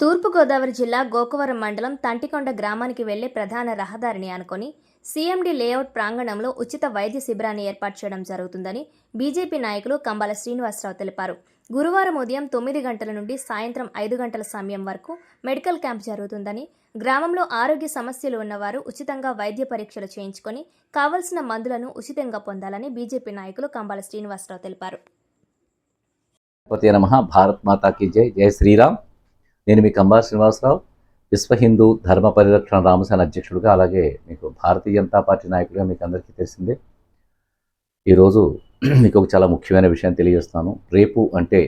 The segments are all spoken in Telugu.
తూర్పుగోదావరి జిల్లా గోకవరం మండలం తంటికొండ గ్రామానికి వెళ్ళే ప్రధాన రహదారిని అనుకొని సీఎండీ లేఅవుట్ ప్రాంగణంలో ఉచిత వైద్య శిబిరాన్ని ఏర్పాటు చేయడం జరుగుతుందని బీజేపీ నాయకులు కంబాల శ్రీనివాసరావు తెలిపారు. గురువారం ఉదయం తొమ్మిది గంటల నుండి సాయంత్రం ఐదు గంటల సమయం వరకు మెడికల్ క్యాంప్ జరుగుతుందని గ్రామంలో ఆరోగ్య సమస్యలు ఉన్నవారు ఉచితంగా వైద్య పరీక్షలు చేయించుకొని కావలసిన మందులను ఉచితంగా పొందాలని బీజేపీ నాయకులు కంబాల శ్రీనివాసరావు తెలిపారు. పతే నమ భారత్ జై జై శ్రీరామ్. నేను మీ కంబార్ శ్రీనివాసరావు విశ్వ హిందూ ధర్మ పరిరక్షణ రామసేన అధ్యక్షుడిగా అలాగే మీకు భారతీయ జనతా పార్టీ నాయకుడిగా మీకు అందరికీ తెలిసిందే. ఈరోజు మీకు ఒక చాలా ముఖ్యమైన విషయం తెలియజేస్తాను రేపు అంటే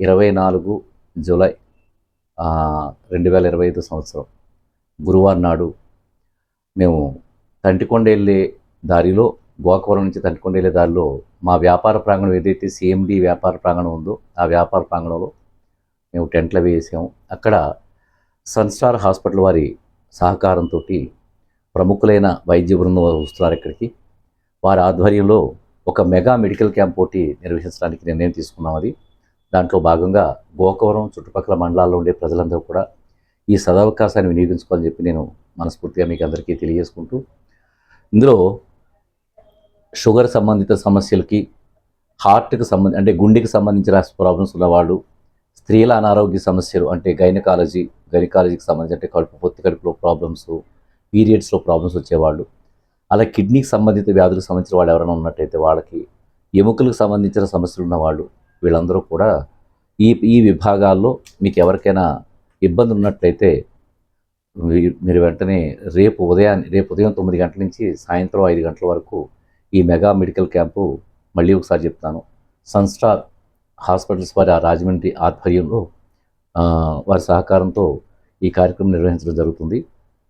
ఇరవై నాలుగు జూలై రెండు వేల ఇరవై ఐదు సంవత్సరం గురువారం నాడు మేము తంటికొండ వెళ్ళే దారిలో గోకవరం నుంచి తంటికొండ వెళ్ళే దారిలో మా వ్యాపార ప్రాంగణం ఏదైతే సిఎండి వ్యాపార ప్రాంగణం ఉందో ఆ వ్యాపార ప్రాంగణంలో మేము టెంట్లు వేసాం. వేసాము అక్కడ సన్స్టార్ హాస్పిటల్ వారి సహకారంతో ప్రముఖులైన వైద్య బృందం వస్తున్నారు ఇక్కడికి. వారి ఆధ్వర్యంలో ఒక మెగా మెడికల్ క్యాంప్ పోటీ నిర్వహించడానికి నిర్ణయం తీసుకున్నాం అది. దాంట్లో భాగంగా గోకవరం చుట్టుపక్కల మండలాల్లో ఉండే ప్రజలందరూ కూడా ఈ సదవకాశాన్ని వినియోగించుకోవాలని చెప్పి నేను మనస్ఫూర్తిగా మీకు అందరికీ తెలియజేసుకుంటూ ఇందులో షుగర్ సంబంధిత సమస్యలకి హార్ట్కి సంబంధి అంటే గుండెకి సంబంధించిన ప్రాబ్లమ్స్ ఉన్నవాళ్ళు స్త్రీల అనారోగ్య సమస్యలు అంటే గైనకాలజీ గైనకాలజీకి సంబంధించి అంటే కడుపు పొత్తి కడుపులో ప్రాబ్లమ్స్ పీరియడ్స్లో ప్రాబ్లమ్స్ వచ్చేవాళ్ళు. అలా కిడ్నీకి సంబంధిత వ్యాధులకు సంబంధించిన వాళ్ళు ఎవరైనా ఉన్నట్టయితే వాళ్ళకి ఎముకలకు సంబంధించిన సమస్యలు ఉన్నవాళ్ళు వీళ్ళందరూ కూడా ఈ ఈ విభాగాల్లో మీకు ఎవరికైనా ఇబ్బంది ఉన్నట్లయితే మీరు వెంటనే రేపు ఉదయాన్ని రేపు ఉదయం తొమ్మిది గంటల నుంచి సాయంత్రం ఐదు గంటల వరకు ఈ మెగా మెడికల్ క్యాంపు మళ్ళీ ఒకసారి చెప్తాను. సన్స్టార్ హాస్పిటల్స్ వారి ఆ రాజమండ్రి ఆధ్వర్యంలో వారి సహకారంతో ఈ కార్యక్రమం నిర్వహించడం జరుగుతుంది.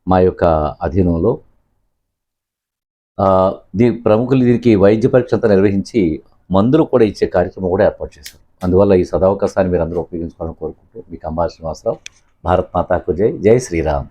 మా యొక్క అధీనంలో దీ ప్రముఖులు దీనికి వైద్య పరీక్ష అంతా నిర్వహించి మందులు కూడా ఇచ్చే కార్యక్రమం కూడా ఏర్పాటు చేశారు. అందువల్ల ఈ సదవకాశాన్ని మీరు అందరూ ఉపయోగించుకోవాలని కోరుకుంటూ మీకు అంబా శ్రీనివాసరావు భారత్ మాతాకు జై జై శ్రీరామ్.